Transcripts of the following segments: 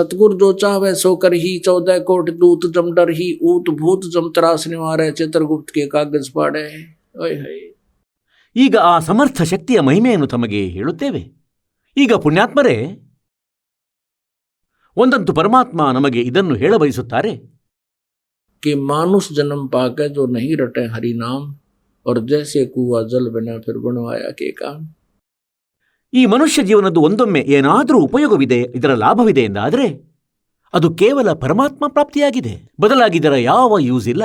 सतगुर जो चावे सो कर ही चौदह कोट दूत जम डर ही ऊत भूत जम त्रास निवारे चित्रगुप्त के कागज पाड़े ओए होए ಈಗ ಆ ಸಮರ್ಥ ಶಕ್ತಿಯ ಮಹಿಮೆಯನ್ನು ತಮಗೆ ಹೇಳುತ್ತೇವೆ ಈಗ ಪುಣ್ಯಾತ್ಮರೇ ಒಂದಂತೂ ಪರಮಾತ್ಮ ನಮಗೆ ಇದನ್ನು ಹೇಳಬಯಸುತ್ತಾರೆ कि मानुष जन्म पाकर जो नहीं रटे हरि नाम और जैसे कुआ जल बिना फिर बनवाया के काम ಈ ಮನುಷ್ಯ ಜೀವನದ್ದು ಒಂದೊಮ್ಮೆ ಏನಾದರೂ ಉಪಯೋಗವಿದೆ, ಇದರ ಲಾಭವಿದೆ ಎಂದಾದರೆ, ಅದು ಕೇವಲ ಪರಮಾತ್ಮ ಪ್ರಾಪ್ತಿಯಾಗಿದೆ. ಬದಲಾಗಿ ಇದರ ಯಾವ ಯೂಸ್ ಇಲ್ಲ.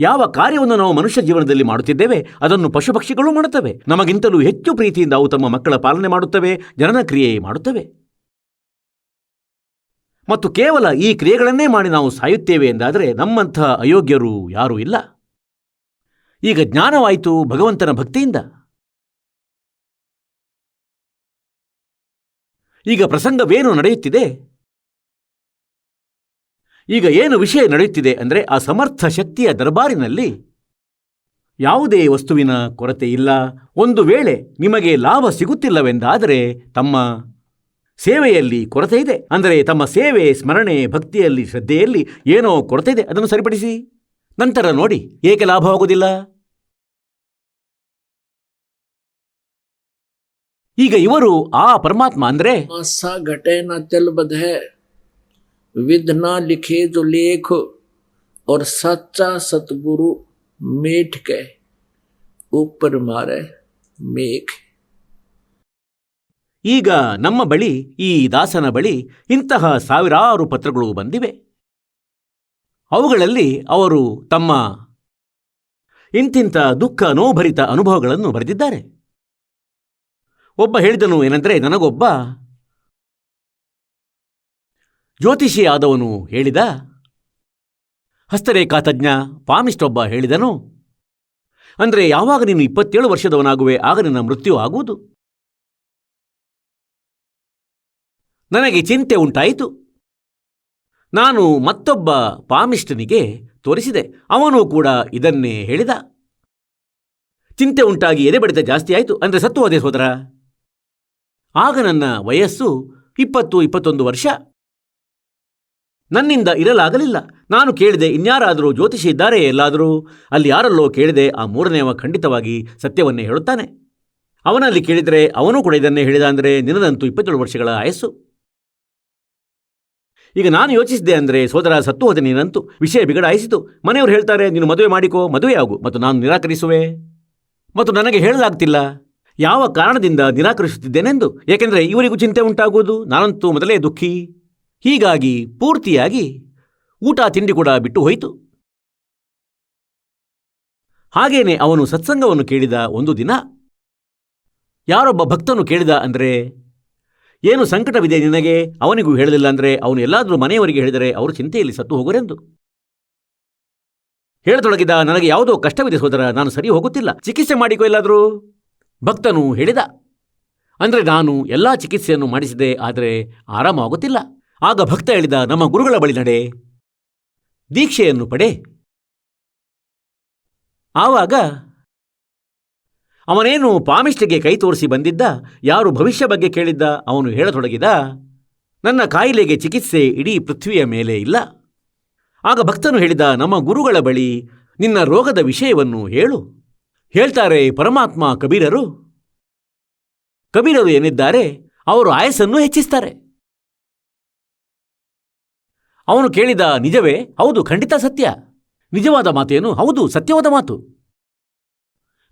ಯಾವ ಕಾರ್ಯವನ್ನು ನಾವು ಮನುಷ್ಯ ಜೀವನದಲ್ಲಿ ಮಾಡುತ್ತಿದ್ದೇವೆ, ಅದನ್ನು ಪಶುಪಕ್ಷಿಗಳು ಮಾಡುತ್ತವೆ. ನಮಗಿಂತಲೂ ಹೆಚ್ಚು ಪ್ರೀತಿಯಿಂದ ಅವು ತಮ್ಮ ಮಕ್ಕಳ ಪಾಲನೆ ಮಾಡುತ್ತವೆ, ಜನನ ಕ್ರಿಯೆ ಮಾಡುತ್ತವೆ. ಮತ್ತು ಕೇವಲ ಈ ಕ್ರಿಯೆಗಳನ್ನೇ ಮಾಡಿ ನಾವು ಸಾಯುತ್ತೇವೆ ಎಂದಾದರೆ ನಮ್ಮಂಥ ಅಯೋಗ್ಯರು ಯಾರೂ ಇಲ್ಲ. ಈಗ ಜ್ಞಾನವಾಯಿತು ಭಗವಂತನ ಭಕ್ತಿಯಿಂದ. ಈಗ ಪ್ರಸಂಗವೇನು ನಡೆಯುತ್ತಿದೆ? ಈಗ ಏನು ವಿಷಯ ನಡೆಯುತ್ತಿದೆ ಅಂದರೆ ಆ ಸಮರ್ಥ ಶಕ್ತಿಯ ದರ್ಬಾರಿನಲ್ಲಿ ಯಾವುದೇ ವಸ್ತುವಿನ ಕೊರತೆ ಇಲ್ಲ. ಒಂದು ವೇಳೆ ನಿಮಗೆ ಲಾಭ ಸಿಗುತ್ತಿಲ್ಲವೆಂದಾದರೆ ತಮ್ಮ ಸೇವೆಯಲ್ಲಿ ಕೊರತೆ ಇದೆ. ಅಂದರೆ ತಮ್ಮ ಸೇವೆ, ಸ್ಮರಣೆ, ಭಕ್ತಿಯಲ್ಲಿ, ಶ್ರದ್ಧೆಯಲ್ಲಿ ಏನೋ ಕೊರತೆ ಇದೆ. ಅದನ್ನು ಸರಿಪಡಿಸಿ. ನಂತರ ನೋಡಿ, ಏಕೆ ಲಾಭವಾಗುವುದಿಲ್ಲ? ಈಗ ಇವರು ಆ ಪರಮಾತ್ಮ ಅಂದರೆ मासा घटे न तिल बधे विध ना लिखे जो लेख और सच्चा सतगुरु मेठ के ऊपर मारे मेघ ಈಗ ನಮ್ಮ ಬಳಿ ಈ ದಾಸನ ಬಳಿ ಇಂತಹ ಸಾವಿರಾರು ಪತ್ರಗಳು ಬಂದಿವೆ ಅವುಗಳಲ್ಲಿ ಅವರು ತಮ್ಮ ಇಂತಿಂಥ ದುಃಖ ನೋಭರಿತ ಅನುಭವಗಳನ್ನು ಬರೆದಿದ್ದಾರೆ ಒಬ್ಬ ಹೇಳಿದನು ಏನೆಂದರೆ, ನನಗೊಬ್ಬ ಜ್ಯೋತಿಷಿ ಆದವನು ಹೇಳಿದ, ಹಸ್ತರೇಖಾ ತಜ್ಞ ಪಾಮಿಸ್ಟ್ ಒಬ್ಬ ಹೇಳಿದನು, ಅಂದರೆ ಯಾವಾಗ ನೀನು ಇಪ್ಪತ್ತೇಳು ವರ್ಷದವನಾಗುವೆ, ಆಗ ನಿನ್ನ ಮೃತ್ಯು ಆಗುವುದು. ನನಗೆ ಚಿಂತೆ ಉಂಟಾಯಿತು. ನಾನು ಮತ್ತೊಬ್ಬ ಪಾಮಿಸ್ಟನಿಗೆ ತೋರಿಸಿದೆ. ಅವನು ಕೂಡ ಇದನ್ನೇ ಹೇಳಿದ. ಚಿಂತೆ ಉಂಟಾಗಿ ಎದೆ ಬಡಿತ ಜಾಸ್ತಿ ಆಯಿತು. ಅಂದರೆ ಸತ್ತು ಹೋದೆ ಸೋದರ. ಆಗ ನನ್ನ ವಯಸ್ಸು ಇಪ್ಪತ್ತು, ಇಪ್ಪತ್ತೊಂದು ವರ್ಷ. ನನ್ನಿಂದ ಇರಲಾಗಲಿಲ್ಲ. ನಾನು ಕೇಳಿದೆ, ಇನ್ಯಾರಾದರೂ ಜ್ಯೋತಿಷಿ ಇದ್ದಾರೆ ಎಲ್ಲಾದರೂ? ಅಲ್ಲಿ ಯಾರಲ್ಲೋ ಕೇಳಿದೆ, ಆ ಮೂರನೆಯವ ಖಂಡಿತವಾಗಿ ಸತ್ಯವನ್ನೇ ಹೇಳುತ್ತಾನೆ. ಅವನಲ್ಲಿ ಕೇಳಿದರೆ ಅವನು ಕೂಡ ಇದನ್ನೇ ಹೇಳಿದ ಅಂದರೆ ನಿನ್ನದಂತೂ ಇಪ್ಪತ್ತೇಳು ವರ್ಷಗಳ ಆಯಸ್ಸು. ಈಗ ನಾನು ಯೋಚಿಸಿದೆ ಅಂದರೆ, ಸೋದರ ಸತ್ತು ಹೋದ ನೀನಂತೂ ವಿಷಯ ಬಿಗಡಾಯಿಸಿತು. ಮನೆಯವರು ಹೇಳ್ತಾರೆ, ನೀನು ಮದುವೆ ಮಾಡಿಕೋ ಮದುವೆ ಆಗು ಮತ್ತು ನಾನು ನಿರಾಕರಿಸುವೆ. ಮತ್ತು ನನಗೆ ಹೇಳಲಾಗ್ತಿಲ್ಲ. ಯಾವ ಕಾರಣದಿಂದ ನಿರಾಕರಿಸುತ್ತಿದ್ದೇನೆಂದು? ಏಕೆಂದರೆ ಇವರಿಗೂ ಚಿಂತೆ ಉಂಟಾಗುವುದು. ನಾನಂತೂ ಮೊದಲೇ ದುಃಖಿ. ಹೀಗಾಗಿ ಪೂರ್ತಿಯಾಗಿ ಊಟ ತಿಂಡಿ ಕೂಡ ಬಿಟ್ಟು ಹೋಯಿತು. ಹಾಗೇನೆ ಅವನು ಸತ್ಸಂಗವನ್ನು ಕೇಳಿದ ಒಂದು ದಿನ. ಯಾರೊಬ್ಬ ಭಕ್ತನು ಕೇಳಿದ ಅಂದರೆ, ಏನು ಸಂಕಟವಿದೆ ನಿನಗೆ? ಅವನಿಗೂ ಹೇಳಲಿಲ್ಲ ಅಂದರೆ ಅವನು ಎಲ್ಲಾದರೂ ಮನೆಯವರಿಗೆ ಹೇಳಿದರೆ ಅವರು ಚಿಂತೆಯಲ್ಲಿ ಸತ್ತು ಹೋಗರೆಂದು ಹೇಳತೊಡಗಿದ ನನಗೆ ಯಾವುದೋ ಕಷ್ಟವಿದೆ ಸೋದರ, ನಾನು ಸರಿ ಹೋಗುತ್ತಿಲ್ಲ. ಚಿಕಿತ್ಸೆ ಮಾಡಿಕೊ ಎಲ್ಲಾದರೂ? ಭಕ್ತನು ಹೇಳಿದ, ಅಂದರೆ ನಾನು ಎಲ್ಲ ಚಿಕಿತ್ಸೆಯನ್ನು ಮಾಡಿಸಿದೆ, ಆದರೆ ಆರಾಮವಾಗುತ್ತಿಲ್ಲ ಆಗ ಭಕ್ತ ಹೇಳಿದ, ನಮ್ಮ ಗುರುಗಳ ಬಳಿ ನಡೆ. ದೀಕ್ಷೆಯನ್ನು ಪಡೆ. ಆವಾಗ ಅವನೇನು ಪಾಮಿಷ್ಟಿಗೆ ಕೈ ತೋರಿಸಿ ಬಂದಿದ್ದ, ಯಾರು ಭವಿಷ್ಯ ಬಗ್ಗೆ ಕೇಳಿದ್ದ, ಅವನು ಹೇಳತೊಡಗಿದ, ನನ್ನ ಕಾಯಿಲೆಗೆ ಚಿಕಿತ್ಸೆ ಇಡೀ ಪೃಥ್ವಿಯ ಮೇಲೆ ಇಲ್ಲ. ಆಗ ಭಕ್ತನು ಹೇಳಿದ, ನಮ್ಮ ಗುರುಗಳ ಬಳಿ ನಿನ್ನ ರೋಗದ ವಿಷಯವನ್ನು ಹೇಳು. ಹೇಳ್ತಾರೆ ಪರಮಾತ್ಮ ಕಬೀರರು. ಕಬೀರರು ಏನಿದ್ದಾರೆ, ಅವರು ಆಯಸ್ಸನ್ನು ಹೆಚ್ಚಿಸ್ತಾರೆ. ಅವನು ಕೇಳಿದ ನಿಜವೇ, ಹೌದು, ಖಂಡಿತ ಸತ್ಯ. ನಿಜವಾದ ಮಾತೇನು, ಹೌದು, ಸತ್ಯವಾದ ಮಾತು.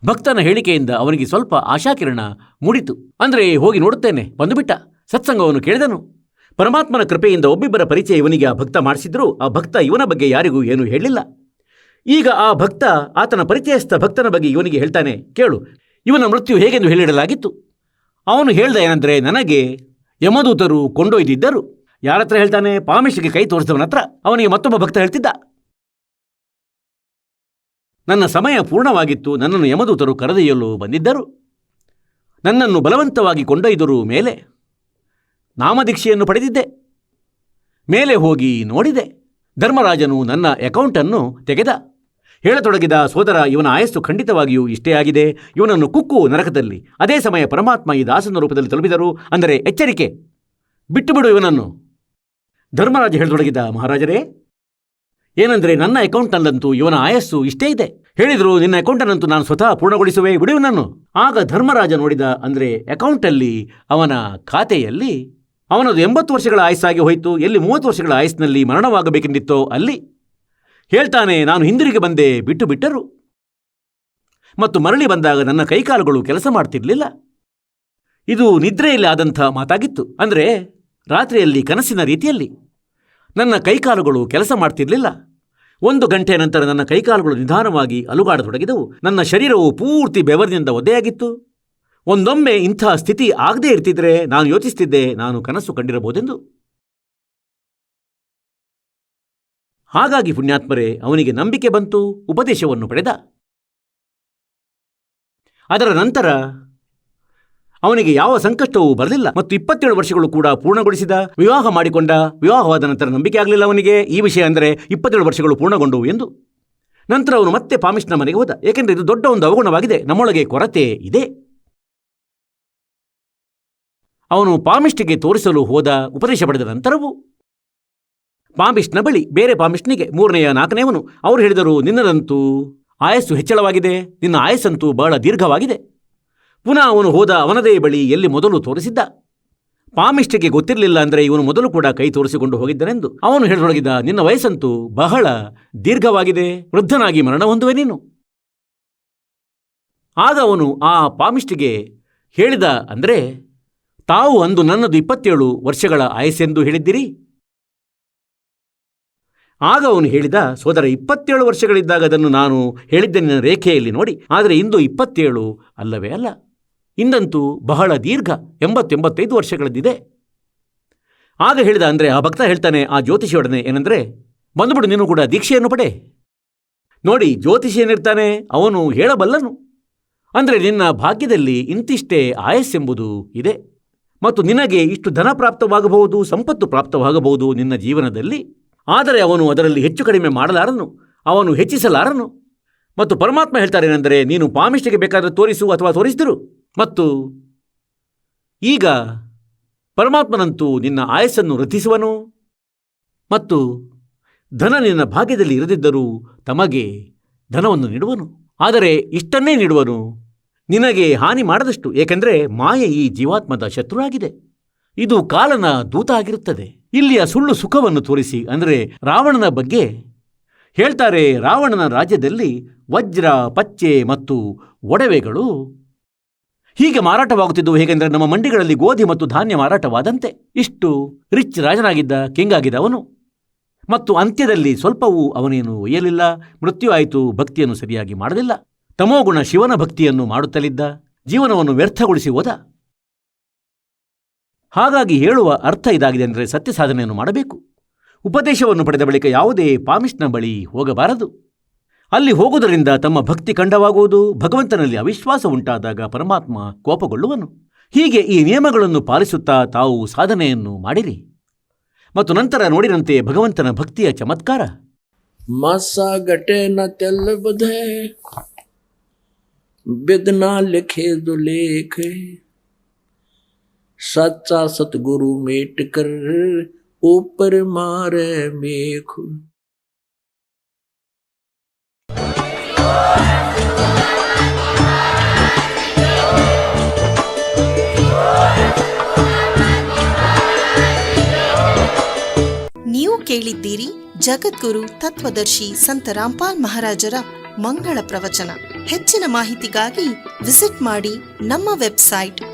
ಭಕ್ತನ ಹೇಳಿಕೆಯಿಂದ ಅವನಿಗೆ ಸ್ವಲ್ಪ ಆಶಾಕಿರಣ ಮೂಡಿತು. ಅಂದ್ರೆ, ಹೋಗಿ ನೋಡುತ್ತೇನೆ, ಬಂದುಬಿಟ್ಟ. ಸತ್ಸಂಗವನ್ನು ಕೇಳಿದನು. ಪರಮಾತ್ಮನ ಕೃಪೆಯಿಂದ ಒಬ್ಬಿಬ್ಬರ ಪರಿಚಯ ಇವನಿಗೆ ಆ ಭಕ್ತ ಮಾಡಿಸಿದ್ರೂ, ಆ ಭಕ್ತ ಇವನ ಬಗ್ಗೆ ಯಾರಿಗೂ ಏನೂ ಹೇಳಿಲ್ಲ. ಈಗ ಆ ಭಕ್ತ, ಆತನ ಪರಿಚಯಸ್ಥ ಭಕ್ತನ ಬಗ್ಗೆ ಇವನಿಗೆ ಹೇಳ್ತಾನೆ, ಕೇಳು. ಇವನ ಮೃತ್ಯು ಹೇಗೆಂದು ಹೇಳಿಡಲಾಗಿತ್ತು? ಅವನು ಹೇಳ್ದ ಏನಂದ್ರೆ, ನನಗೆ ಯಮದೂತರು ಕೊಂಡೊಯ್ದಿದ್ದರು. ಯಾರತ್ರ ಹೇಳ್ತಾನೆ? ಪಾಮೇಶಿಗೆ ಕೈ ತೋರಿಸಿದವನ ಹತ್ರ. ಅವನಿಗೆ ಮತ್ತೊಬ್ಬ ಭಕ್ತ ಹೇಳ್ತಿದ್ದ. ನನ್ನ ಸಮಯ ಪೂರ್ಣವಾಗಿತ್ತು. ನನ್ನನ್ನು ಯಮದೂತರು ಕರೆದೊಯ್ಯಲು ಬಂದಿದ್ದರು. ನನ್ನನ್ನು ಬಲವಂತವಾಗಿ ಕೊಂಡೊಯ್ದರು ಮೇಲೆ ನಾಮದೀಕ್ಷೆಯನ್ನು ಪಡೆದಿದ್ದೆ. ಮೇಲೆ ಹೋಗಿ ನೋಡಿದೆ. ಧರ್ಮರಾಜನು ನನ್ನ ಅಕೌಂಟನ್ನು ತೆಗೆದ. ಹೇಳತೊಡಗಿದ ಸೋದರ ಇವನ ಆಯಸ್ಸು ಖಂಡಿತವಾಗಿಯೂ ಇಷ್ಟೇ ಆಗಿದೆ. ಇವನನ್ನು ಕುಕ್ಕು ನರಕದಲ್ಲಿ. ಅದೇ ಸಮಯ ಪರಮಾತ್ಮ ಈ ದಾಸನ ರೂಪದಲ್ಲಿ ತಲುಪಿದರು. ಅಂದರೆ ಎಚ್ಚರಿಕೆ. ಬಿಟ್ಟು ಬಿಡು ಇವನನ್ನು. ಧರ್ಮರಾಜ ಹೇಳತೊಡಗಿದ ಮಹಾರಾಜರೇ, ಏನಂದ್ರೆ ನನ್ನ ಅಕೌಂಟ್ನಲ್ಲಂತೂ ಇವನ ಆಯಸ್ಸು ಇಷ್ಟೇ ಇದೆ. ಹೇಳಿದರು, ನಿನ್ನ ಅಕೌಂಟನ್ನಂತೂ ನಾನು ಸ್ವತಃ ಪೂರ್ಣಗೊಳಿಸುವೆ, ಬಿಡು ನಾನು ಆಗ ಧರ್ಮರಾಜ ನೋಡಿದ, ಅಂದರೆ ಅಕೌಂಟಲ್ಲಿ ಅವನ ಖಾತೆಯಲ್ಲಿ ಅವನದು ಎಂಬತ್ತು ವರ್ಷಗಳ ಆಯಸ್ಸಾಗಿ ಹೋಯಿತು. ಎಲ್ಲಿ ಮೂವತ್ತು ವರ್ಷಗಳ ಆಯಸ್ಸಿನಲ್ಲಿ ಮರಣವಾಗಬೇಕೆಂದಿತ್ತೋ ಅಲ್ಲಿ ಹೇಳ್ತಾನೆ, ನಾನು ಹಿಂದಿರುಗಿ ಬಂದೆ, ಬಿಟ್ಟು ಬಿಟ್ಟರು. ಮತ್ತು ಮರಳಿ ಬಂದಾಗ ನನ್ನ ಕೈಕಾಲುಗಳು ಕೆಲಸ ಮಾಡ್ತಿರಲಿಲ್ಲ. ಇದು ನಿದ್ರೆಯಲ್ಲಿ ಆದಂಥ ಮಾತಾಗಿತ್ತು. ಅಂದರೆ ರಾತ್ರಿಯಲ್ಲಿ ಕನಸಿನ ರೀತಿಯಲ್ಲಿ. ನನ್ನ ಕೈಕಾಲುಗಳು ಕೆಲಸ ಮಾಡ್ತಿರಲಿಲ್ಲ. ಒಂದು ಗಂಟೆ ನಂತರ ನನ್ನ ಕೈಕಾಲುಗಳು ನಿಧಾನವಾಗಿ ಅಲುಗಾಡತೊಡಗಿದವು. ನನ್ನ ಶರೀರವು ಪೂರ್ತಿ ಬೆವರಿನಿಂದ ಒದ್ದೆಯಾಗಿತ್ತು. ಒಂದೊಮ್ಮೆ ಇಂಥ ಸ್ಥಿತಿ ಆಗದೇ ಇರ್ತಿದ್ರೆ ನಾನು ಯೋಚಿಸ್ತಿದ್ದೆ, ನಾನು ಕನಸು ಕಂಡಿರಬಹುದೆಂದು. ಹಾಗಾಗಿ ಪುಣ್ಯಾತ್ಮರೇ, ಅವನಿಗೆ ನಂಬಿಕೆ ಬಂತು, ಉಪದೇಶವನ್ನು ಪಡೆದ. ಅದರ ನಂತರ ಅವನಿಗೆ ಯಾವ ಸಂಕಷ್ಟವೂ ಬರಲಿಲ್ಲ ಮತ್ತು ಇಪ್ಪತ್ತೇಳು ವರ್ಷಗಳು ಕೂಡ ಪೂರ್ಣಗೊಳಿಸಿದ, ವಿವಾಹ ಮಾಡಿಕೊಂಡ, ವಿವಾಹವಾದ ನಂತರ ನಂಬಿಕೆ ಆಗಲಿಲ್ಲ ಅವನಿಗೆ. ಈ ವಿಷಯ ಅಂದರೆ ಇಪ್ಪತ್ತೇಳು ವರ್ಷಗಳು ಪೂರ್ಣಗೊಂಡವು ಎಂದು. ನಂತರ ಅವನು ಮತ್ತೆ ಪಾಮಿಷ್ನ ಮನೆಗೆ ಹೋದ. ಏಕೆಂದರೆ ಇದು ದೊಡ್ಡ ಒಂದು ಅವಗುಣವಾಗಿದೆ. ನಮ್ಮೊಳಗೆ ಕೊರತೆ ಇದೆ. ಅವನು ಪಾಮಿಷ್ಟಿಗೆ ತೋರಿಸಲು ಹೋದ, ಉಪದೇಶ ಪಡೆದ ನಂತರವೂ ಪಾಮಿಷ್ನ ಬಳಿ ಬೇರೆ ಪಾಮಿಷ್ನಿಗೆ ಮೂರನೆಯ ನಾಲ್ಕನೆಯವನು. ಅವರು ಹೇಳಿದರು, ನಿನ್ನದಂತೂ ಆಯಸ್ಸು ಹೆಚ್ಚಳವಾಗಿದೆ, ನಿನ್ನ ಆಯಸ್ಸಂತೂ ಬಹಳ ದೀರ್ಘವಾಗಿದೆ. ಪುನಃ ಅವನು ಹೋದ ಅವನದೇ ಬಳಿ ಎಲ್ಲಿ ಮೊದಲು ತೋರಿಸಿದ್ದ. ಪಾಮಿಷ್ಟಿಗೆ ಗೊತ್ತಿರಲಿಲ್ಲ ಅಂದರೆ ಇವನು ಮೊದಲು ಕೂಡ ಕೈ ತೋರಿಸಿಕೊಂಡು ಹೋಗಿದ್ದನೆಂದು. ಅವನು ಹೇಳತೊಡಗಿದ, ನಿನ್ನ ವಯಸ್ಸಂತೂ ಬಹಳ ದೀರ್ಘವಾಗಿದೆ, ವೃದ್ಧನಾಗಿ ಮರಣ ಹೊಂದುವೆ ನೀನು. ಆಗ ಅವನು ಆ ಪಾಮಿಷ್ಟಿಗೆ ಹೇಳಿದ, ಅಂದರೆ ತಾವು ಅಂದು ನನ್ನದು ಇಪ್ಪತ್ತೇಳು ವರ್ಷಗಳ ಆಯಸ್ಸೆಂದು ಹೇಳಿದ್ದಿರಿ. ಆಗ ಅವನು ಹೇಳಿದ, ಸೋದರ, ಇಪ್ಪತ್ತೇಳು ವರ್ಷಗಳಿದ್ದಾಗ ಅದನ್ನು ನಾನು ಹೇಳಿದ್ದೆ ನಿನ್ನ ರೇಖೆಯಲ್ಲಿ ನೋಡಿ, ಆದರೆ ಇಂದು ಇಪ್ಪತ್ತೇಳು ಅಲ್ಲವೇ ಅಲ್ಲ. ಇಂದಂತೂ ಬಹಳ ದೀರ್ಘ, ಎಂಬತ್ತೆಂಬತ್ತೈದು ವರ್ಷಗಳದ್ದಿದೆ. ಆಗ ಹೇಳಿದ ಅಂದರೆ, ಆ ಭಕ್ತ ಹೇಳ್ತಾನೆ, ಆ ಜ್ಯೋತಿಷಿಯೊಡನೆ ಏನಂದರೆ, ಬಂದುಬಿಡು, ನೀನು ಕೂಡ ದೀಕ್ಷೆಯನ್ನು ಪಡೆ. ನೋಡಿ, ಜ್ಯೋತಿಷಿ ಏನಿರ್ತಾನೆ, ಅವನು ಹೇಳಬಲ್ಲನು. ಅಂದರೆ, ನಿನ್ನ ಭಾಗ್ಯದಲ್ಲಿ ಇಂತಿಷ್ಟೇ ಆಯಸ್ಸೆಂಬುದು ಇದೆ. ಮತ್ತು ನಿನಗೆ ಇಷ್ಟು ಧನ ಪ್ರಾಪ್ತವಾಗಬಹುದು, ಸಂಪತ್ತು ಪ್ರಾಪ್ತವಾಗಬಹುದು ನಿನ್ನ ಜೀವನದಲ್ಲಿ. ಆದರೆ ಅವನು ಅದರಲ್ಲಿ ಹೆಚ್ಚು ಕಡಿಮೆ ಮಾಡಲಾರನು, ಅವನು ಹೆಚ್ಚಿಸಲಾರನು. ಮತ್ತು ಪರಮಾತ್ಮ ಹೇಳ್ತಾರೇನೆಂದರೆ, ನೀನು ಪಾಮಿಷ್ಟಿಗೆ ಬೇಕಾದರೆ ತೋರಿಸು ಅಥವಾ ತೋರಿಸಿದರು. ಮತ್ತು ಈಗ ಪರಮಾತ್ಮನಂತೂ ನಿನ್ನ ಆಯಸ್ಸನ್ನು ವೃದ್ಧಿಸುವನು ಮತ್ತು ಧನ ನಿನ್ನ ಭಾಗ್ಯದಲ್ಲಿ ಇರದಿದ್ದರೂ ತಮಗೆ ಧನವನ್ನು ನೀಡುವನು. ಆದರೆ ಇಷ್ಟನ್ನೇ ನೀಡುವನು, ನಿನಗೆ ಹಾನಿ ಮಾಡದಷ್ಟು. ಏಕೆಂದರೆ ಮಾಯೆ ಈ ಜೀವಾತ್ಮದ ಶತ್ರುವಾಗಿದೆ. ಇದು ಕಾಲನ ದೂತ ಆಗಿರುತ್ತದೆ. ಇಲ್ಲಿಯ ಸುಳ್ಳು ಸುಖವನ್ನು ತೋರಿಸಿ ಅಂದರೆ ರಾವಣನ ಬಗ್ಗೆ ಹೇಳ್ತಾರೆ ರಾವಣನ ರಾಜ್ಯದಲ್ಲಿ ವಜ್ರ, ಪಚ್ಚೆ ಮತ್ತು ಒಡವೆಗಳು ಹೀಗೆ ಮಾರಾಟವಾಗುತ್ತಿದ್ದವು ಹೇಗೆಂದರೆ ನಮ್ಮ ಮಂಡಿಗಳಲ್ಲಿ ಗೋಧಿ ಮತ್ತು ಧಾನ್ಯ ಮಾರಾಟವಾದಂತೆ. ಇಷ್ಟು ರಿಚ್ ರಾಜನಾಗಿದ್ದ ಕಿಂಗ್ ಆಗಿದ್ದ ಅವನು. ಮತ್ತು ಅಂತ್ಯದಲ್ಲಿ ಸ್ವಲ್ಪವೂ ಅವನೇನು ಒಯ್ಯಲಿಲ್ಲ, ಮೃತ್ಯು ಆಯಿತು, ಭಕ್ತಿಯನ್ನು ಸರಿಯಾಗಿ ಮಾಡಲಿಲ್ಲ. ತಮೋಗುಣ ಶಿವನ ಭಕ್ತಿಯನ್ನು ಮಾಡುತ್ತಲಿದ್ದ, ಜೀವನವನ್ನು ವ್ಯರ್ಥಗೊಳಿಸಿ ಹೋದ. ಹಾಗಾಗಿ ಹೇಳುವ ಅರ್ಥ ಇದಾಗಿದೆ ಅಂದರೆ ಸತ್ಯ ಸಾಧನೆಯನ್ನು ಮಾಡಬೇಕು. ಉಪದೇಶವನ್ನು ಪಡೆದ ಬಳಿಕ ಯಾವುದೇ ಪಾಮಿಷ್ನ ಬಳಿ ಹೋಗಬಾರದು. ಅಲ್ಲಿ ಹೋಗುವುದರಿಂದ ತಮ್ಮ ಭಕ್ತಿ ಖಂಡವಾಗುವುದು ಭಗವಂತನಲ್ಲಿ ಅವಿಶ್ವಾಸ ಉಂಟಾದಾಗ ಪರಮಾತ್ಮ ಕೋಪಗೊಳ್ಳುವನು. ಹೀಗೆ ಈ ನಿಯಮಗಳನ್ನು ಪಾಲಿಸುತ್ತಾ ತಾವು ಸಾಧನೆಯನ್ನು ಮಾಡಿರಿ. ಮತ್ತು ನಂತರ ನೋಡಿದಂತೆ ಭಗವಂತನ ಭಕ್ತಿಯ ಚಮತ್ಕಾರ. ಬಿದ್ನಾ સાચા સતગુરુ મેટ કર ઉપર ಮೇಕು ನೀವು ಕೇಳಿದ್ದೀರಿ ಜಗದ್ಗುರು ತತ್ವದರ್ಶಿ ಸಂತ ರಾಮ್ಪಾಲ್ ಮಹಾರಾಜರ ಮಂಗಳ ಪ್ರವಚನ. ಹೆಚ್ಚಿನ ಮಾಹಿತಿಗಾಗಿ ವಿಸಿಟ್ ಮಾಡಿ ನಮ್ಮ website